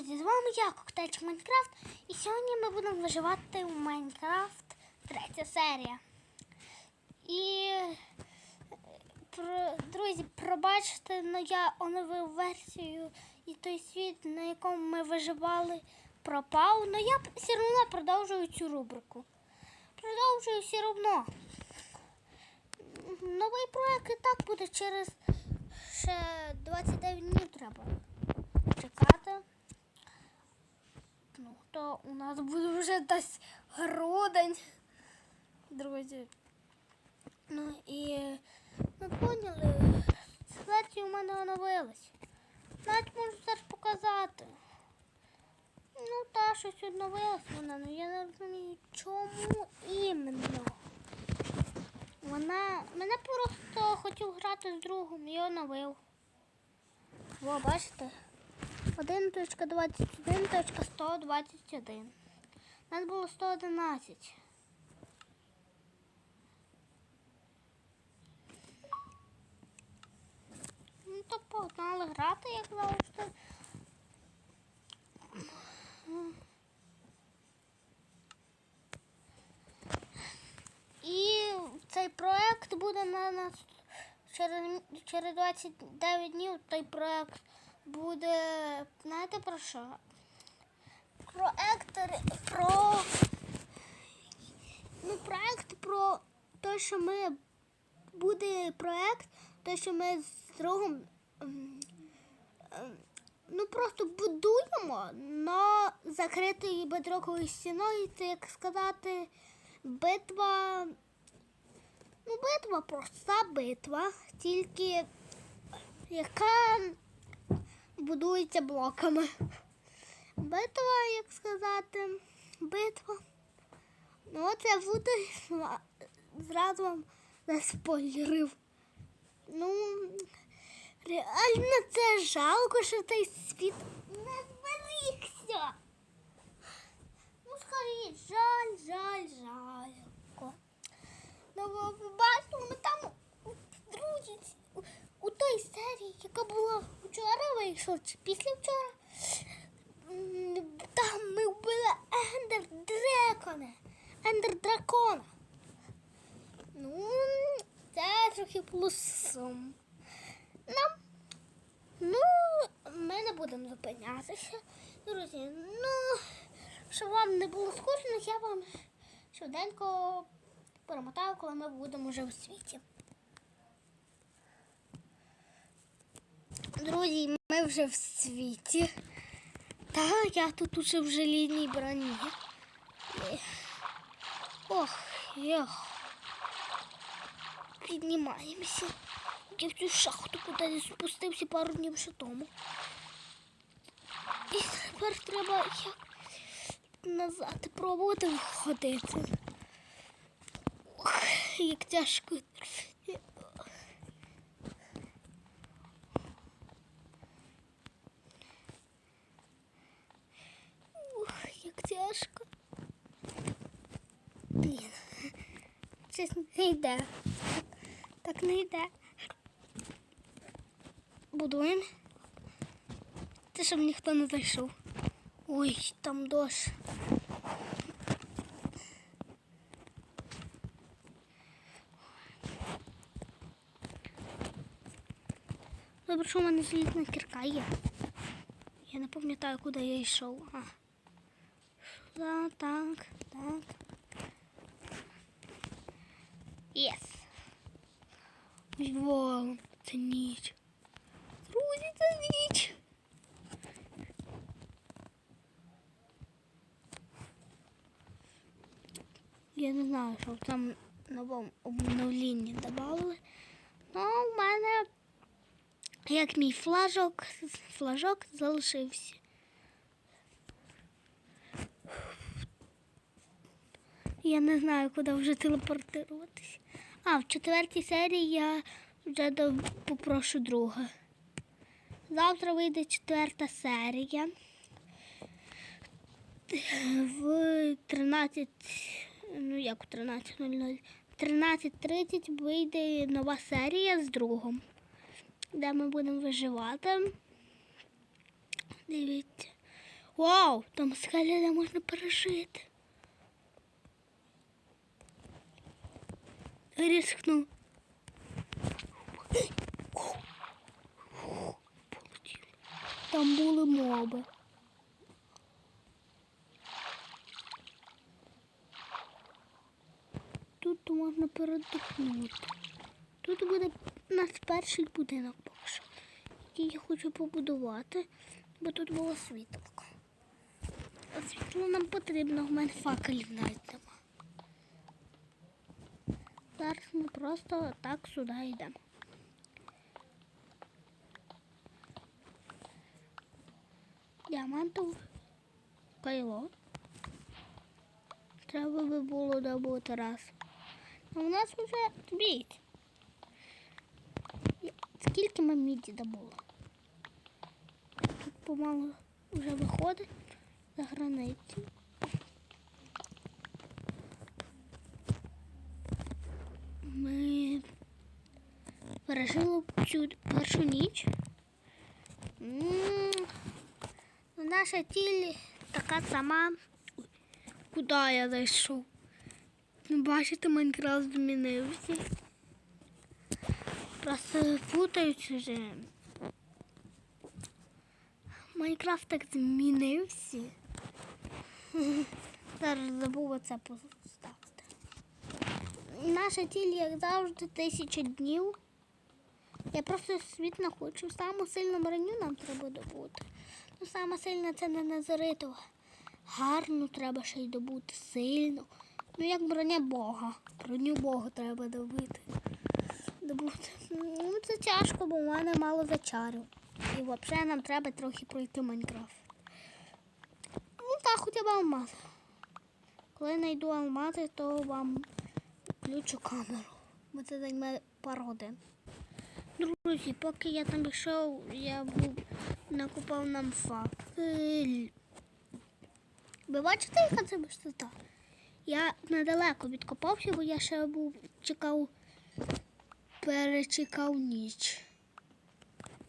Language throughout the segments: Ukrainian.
друзі, з вами я, Коктейльчик Майнкрафт. І сьогодні ми будемо виживати в Майнкрафт третя серія. І про, друзі, пробачте, але я оновив версію і той світ, на якому ми виживали, пропав. Але я все одно продовжую цю рубрику. Продовжую все одно. Новий проект і так буде через ще 29 днів треба чекати. Ну, то у нас буде вже десь грудень, друзі. Ну і ми поняли, версія у мене оновилась. Навіть можу зараз показати. Ну, та щось оновилась вона, але я не розумію, чому іменно. Вона мене просто хотів грати з другом і оновив. Во, бачите? 1.21.121. У нас було 111. Ну, то погнали грати, як завжди. І цей проект буде на нас через 29 днів. Той проект буде, знаєте про що? Проект р- про ну, проект про те, що ми буде проект, те, що ми з другом ем, ем, ну просто будуємо на закритою бедроковою стіною, це як сказати, битва. Ну, битва проста битва, тільки яка будується блоками. Битва, як сказати, битва. Ну, це буде сма- зразу вам заспойлерив. Ну, реально це жалко, що той світ не зберігся. Ну, скажіть, жаль, жаль, жалько. Ну, ви побачили, ми там, друзі, у той серії, яка була вчора вийшла, чи після вчора, там ми вбили Ендер Дракона. Ендер Дракона. Ну, це трохи плюсом. Нам, ну, ми не будемо зупинятися. Друзі, ну, щоб вам не було скучно, я вам швиденько перемотаю, коли ми будемо вже у світі. Друзі, ми вже в світі. Та я тут уже в желійній броні. Ох, ех. Піднімаємося. Я в цю шахту кудись спустився пару днів ще тому. І тепер треба як назад пробувати виходити. Ох, як тяжко. Ух, як тяжко. Блін. Щось не йде. Так не йде. Будуємо. Це щоб ніхто не зайшов. Ой, там дощ. Добре, що в мене залізна кірка є. Я не пам'ятаю, куди я йшов. А. Да, так, так. Єс. Вау, це ніч. Друзі, це ніч. Я не знаю, що в цьому новому обновлінні додали. Ну, у мене як мій флажок, флажок залишився. Я не знаю, куди вже телепортуватися. А, в четвертій серії я вже попрошу друга. Завтра вийде четверта серія. В 13, ну як в 13.00, в 13.30 вийде нова серія з другом, де ми будемо виживати. Дивіться. Вау, там скеля, де можна пережити. Рискну. Там були моби. Тут можна передихнути. Тут буде у нас перший будинок поки який я хочу побудувати, бо тут було світло. А світло нам потрібно, в мене факелів навіть нема. Зараз ми просто так сюди йдемо. Діамантов кайло. Треба би було добути раз. А у нас вже. Я- Скільки ми міді добули? Тут помалу вже виходить за границю. Ми пережили цю першу ніч. Ну, Наша тіль така сама. Куди я зайшов? Ну, Бачите, Майнкрафт змінився. Просто путаюсь уже. Майнкрафт так змінився. Зараз забув це поставити. Наша тіль, як завжди, тисяча днів. Я просто світ не хочу. Саму сильну броню нам треба добути. Ну, саме сильне це не назаритова. Гарну треба ще й добути, сильно. Ну, як броня Бога. Броню Бога треба добити. Добути. Ну, це тяжко, бо в мене мало зачарів. І взагалі нам треба трохи пройти Майнкрафт. Ну так, хоча б алмаз. Коли знайду алмази, то вам включу камеру. Бо це займе пару годин. Друзі, поки я там йшов, я був накупав нам факель. Ви бачите, яка це висота? Я недалеко відкопався, бо я ще був чекав, перечекав ніч.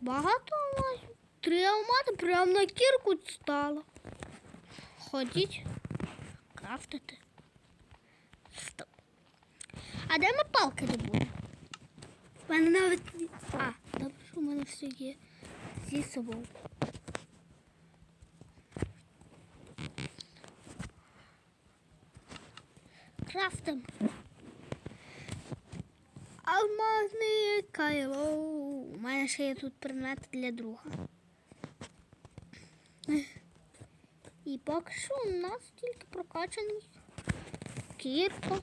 Багато алмазів. Три алмази прямо на кірку стало. Ходіть, крафтити. Стоп. А де ми палки добудемо? У мене навіть. А, добре, що в мене все є зі собою. Крафтим. Алмазне кайло. У мене ще є тут предмет для друга. І поки що у нас тільки прокачаний кірка,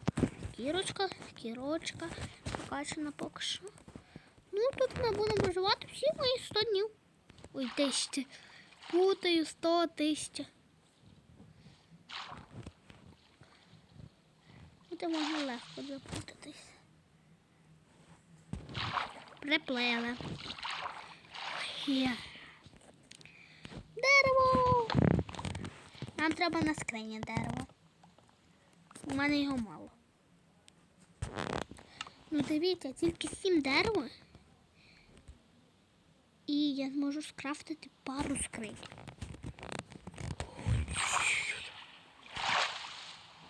кірочка, кірочка. Прокачана поки що. Ну, тут ми будемо виживати всі мої 100 днів. Ой, тисячі. Путаю 100 тисяч. Це можна легко запутатись. Приплили. Є. Дерево. Нам треба на скрині дерево. У мене його мало. Ну дивіться, тільки сім дерева. І я зможу скрафтити пару скринь.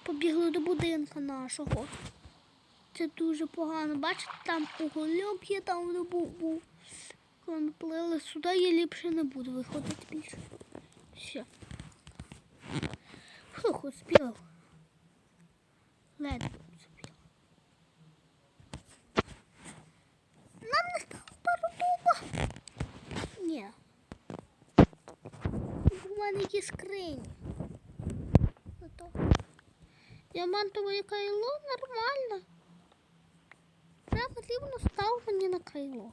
Побігли до будинка нашого. Це дуже погано. Бачите, там уголюб є, там де був. був. Коли ми плили сюди, я ліпше не буду виходити більше. Все. Фух, успів. Ледве Ні. У мене є скрині. Зато. Діамантове кайло нормально. Прямо рівно став мені на кайло.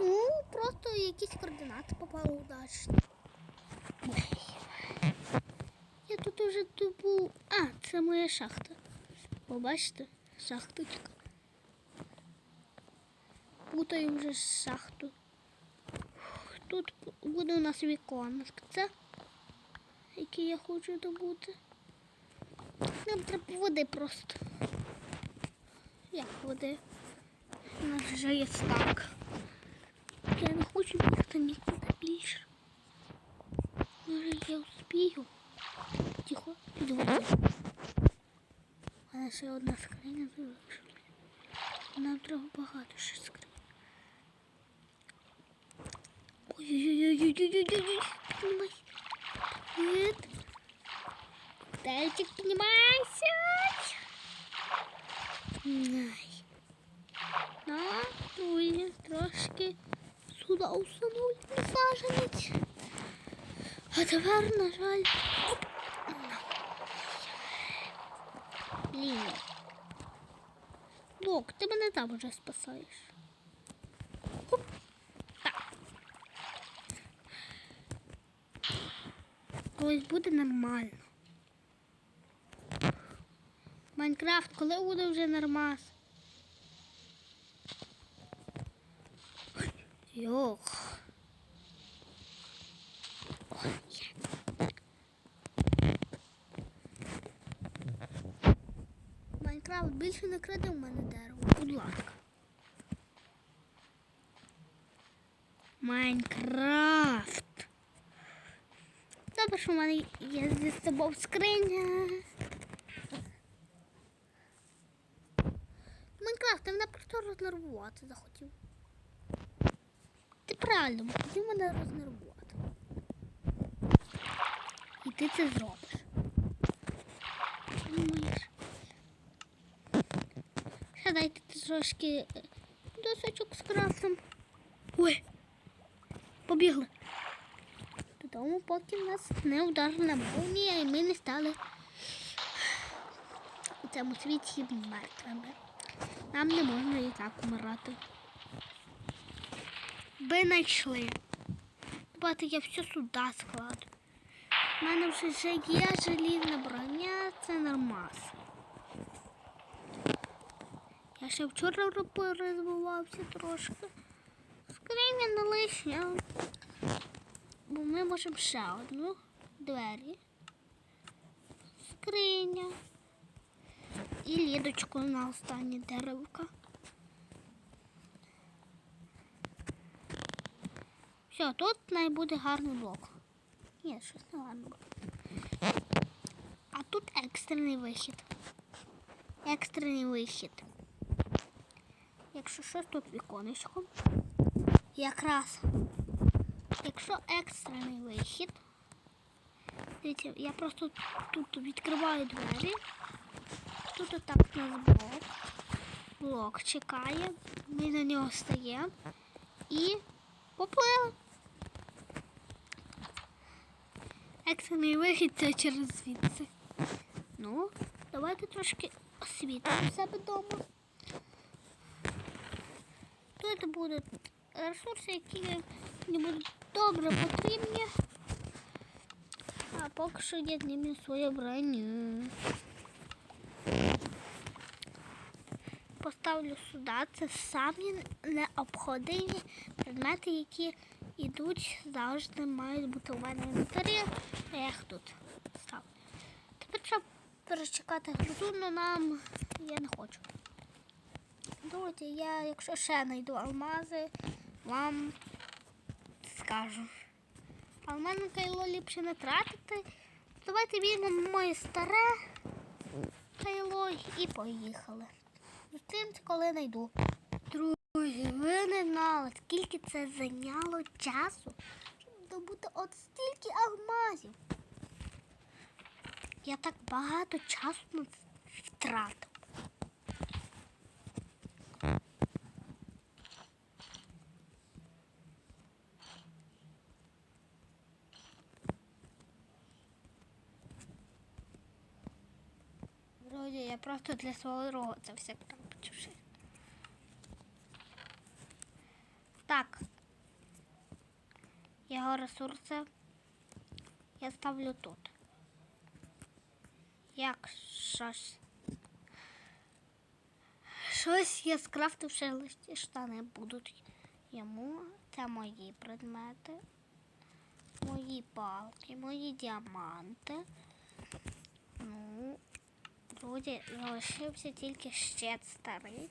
Ну, просто якісь координати попали удачно. Ой. Я тут уже тупу. А, це моя шахта. Побачите? Шахточка. Путаю вже шахту. Тут буде у нас віконечко. Це які я хочу добути. Нам треба води просто. Як води? У нас вже є стак. Я не хочу бігти нікуди більше. Може я успію. Тихо, підводю. У мене ще одна скриня залишилась. Нам треба багато ще скринь. Ой-ой-ой-ой-ой-ой-ой-ой. Привіт. Коктейльчик, піднімайся. Ай. На, друзі, трошки сюди усунуть саженець. А тепер, на жаль, оп. Блін. Лок, ти мене там уже спасаєш. Оп. Так. Колись буде нормально. Майнкрафт, коли буде вже нормас? Йох. Майнкрафт більше не краде в мене дерево. Будь ласка. Майнкрафт. Що в мене є зі собою скриня. Майнкрафт, ти мене просто рознервувати захотів. Ти правильно хотів мене рознервувати. І ти це зробиш. Думаєш? Ще дайте трошки е, досочок з крафтом. Ой, побігли. Додому, поки нас не вдарила молнія, і ми не стали у цьому світі мертвими. Нам не можна і так умирати. Ви знайшли. Давайте я все сюди складу. У мене вже вже є желізна броня, це нормас. Я ще вчора розвивався трошки. Скриня не лишня. Бо ми можемо ще одну двері. Скриня. І лідочку на останнє деревка. Все, тут най буде гарний блок. Ні, щось не гарно. А тут екстрений вихід. Екстрений вихід. Якщо щось тут віконечко. Якраз. Якщо екстрений вихід. Дивіться, я просто тут відкриваю двері. Тут отак нас блок. Блок чекає. Ми на нього стаємо і поплили. Екстрений вихід це через звідси. Ну, давайте трошки освітимо себе вдома. Тут будуть ресурси, які мені будуть добре потрібні. А поки що я зніму свою броню. Поставлю сюди. Це самі необхідні предмети, які йдуть, завжди мають бути у мене інвентарі. А я їх тут ставлю. Тепер треба перечекати грозу, але нам я не хочу. Друзі, я, якщо ще знайду алмази, вам скажу. А в мене кайло ліпше не тратити. Давайте візьмемо моє старе кайло і поїхали. Зустрінемося, коли знайду. Друзі, ви не знали, скільки це зайняло часу, щоб добути от стільки алмазів. Я так багато часу втратив. Я просто для свого рогу це все там почушу. Так. Його ресурси я ставлю тут. Як щось. Щось я скрафтив ще штани будуть йому. Це мої предмети, мої палки, мої діаманти. Друзі, залишився тільки щит старий.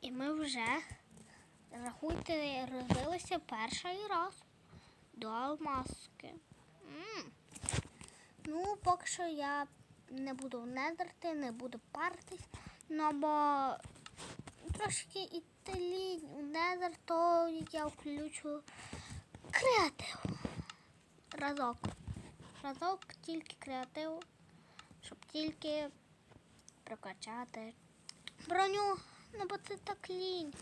І ми вже, рахуйте, розбилися перший раз до алмазки. Ну, поки що я не буду недерти, не буду паритись, ну бо трошки іти лінь у недер, то я включу креатив. Разок. Разок тільки креатив, щоб тільки прокачати броню, ну бо це так лінь.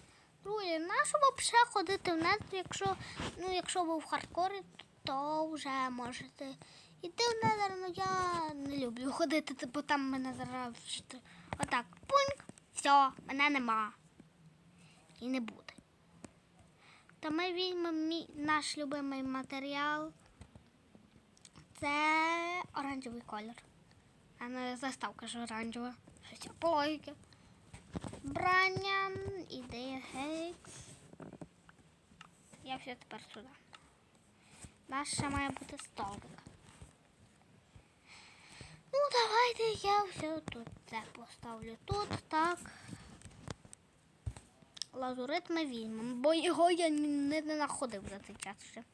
Друзі, нащо взагалі ходити в нет, якщо, ну, якщо ви в хардкорі, то вже можете йти в недер, ну я не люблю ходити, бо там мене зараз. Отак, пуньк, все, мене нема. І не буде. То ми візьмемо наш любимий матеріал. Це оранжевий колір. А не заставка ж оранжева. Щось по логіки. Брання, ідея гейкс. Я все тепер сюди. Наша має бути столик. Ну, давайте я все тут це поставлю. Тут так. Лазурит ми візьмемо, бо його я не знаходив за цей час ще.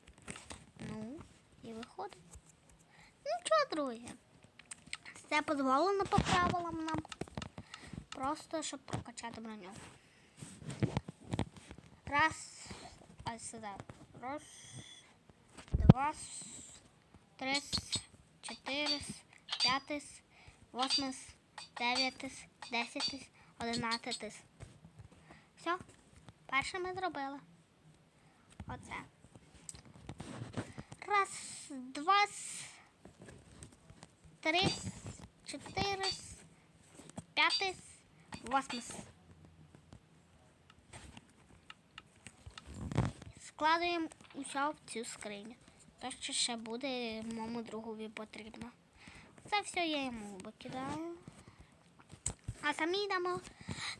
Ну, і виходить. Ну що, друзі? Це дозволено по правилам нам. Просто щоб прокачати броню. Раз. А сюди. Раз. Два. Три. Чотири. П'ятий. Восьмий. Дев'ятий. Десятий. Одинадцятий. Все. Перше ми зробили. Оце. Раз, два, три, чотири, п'ятий, восьмий. Складуємо усе в цю скриню. Те, що ще буде моєму другові потрібно. Це все я йому викидаю. А самі йдемо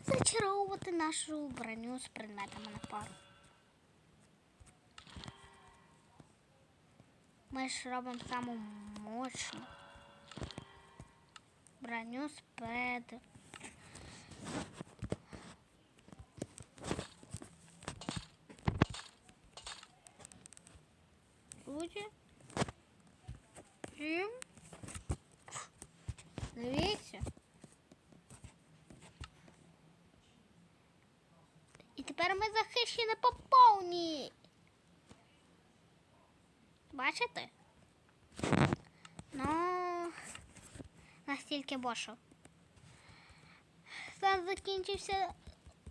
зачаровувати нашу броню з предметами на пару. Ми ж робимо саму мощну броню з. Люди. М? Дивіться. І тепер ми захищені по повній. Бачите? Ну, настільки бошу. Зараз закінчився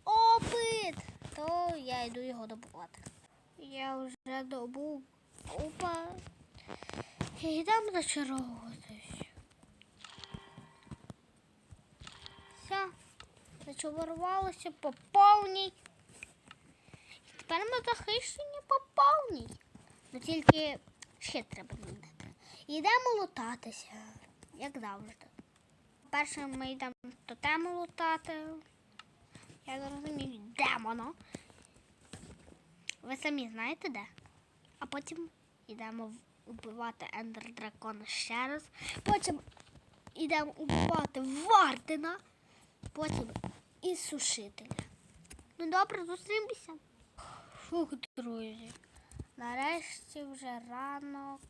опит, то я йду його добувати. Я вже добув опа. І йдемо зачаровуватись. Все, зачарувалося по повній. Тепер ми захищені по повній. Ну тільки ще треба змінити. Йдемо лутатися, як завжди. Перше ми йдемо тотему лутати. Я зрозумію, йдемо, ну. Ви самі знаєте де? А потім йдемо вбивати Ендер Дракона ще раз. Потім йдемо вбивати Вардена. Потім і сушителя. Ну добре, зустрімося. Фух, друзі. Нарешті вже ранок.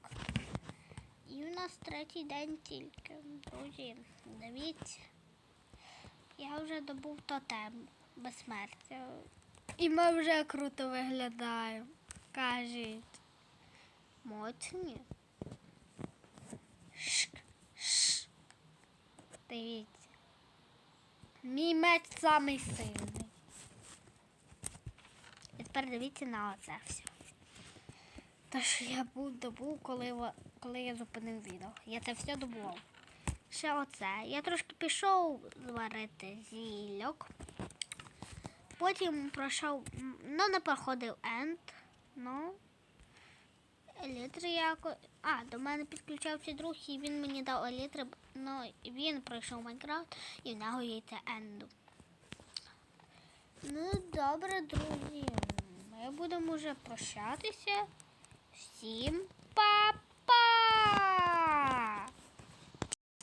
І у нас третій день тільки. Друзі, дивіться. Я вже добув тотем безсмертя. І ми вже круто виглядаємо. Кажіть. Моцні. Шк, ш. Дивіться. Мій меч самий сильний. І тепер дивіться на оце все. Те, що я був добув, коли, коли я зупинив відео. Я це все добував. Ще оце. Я трошки пішов зварити зільок. Потім пройшов, ну не проходив енд. Ну. Елітри яко. А, до мене підключався друг, і він мені дав елітри. Ну, він пройшов Майнкрафт і в нього є це енду. Ну, добре, друзі. Ми будемо вже прощатися. Всім па Yeah.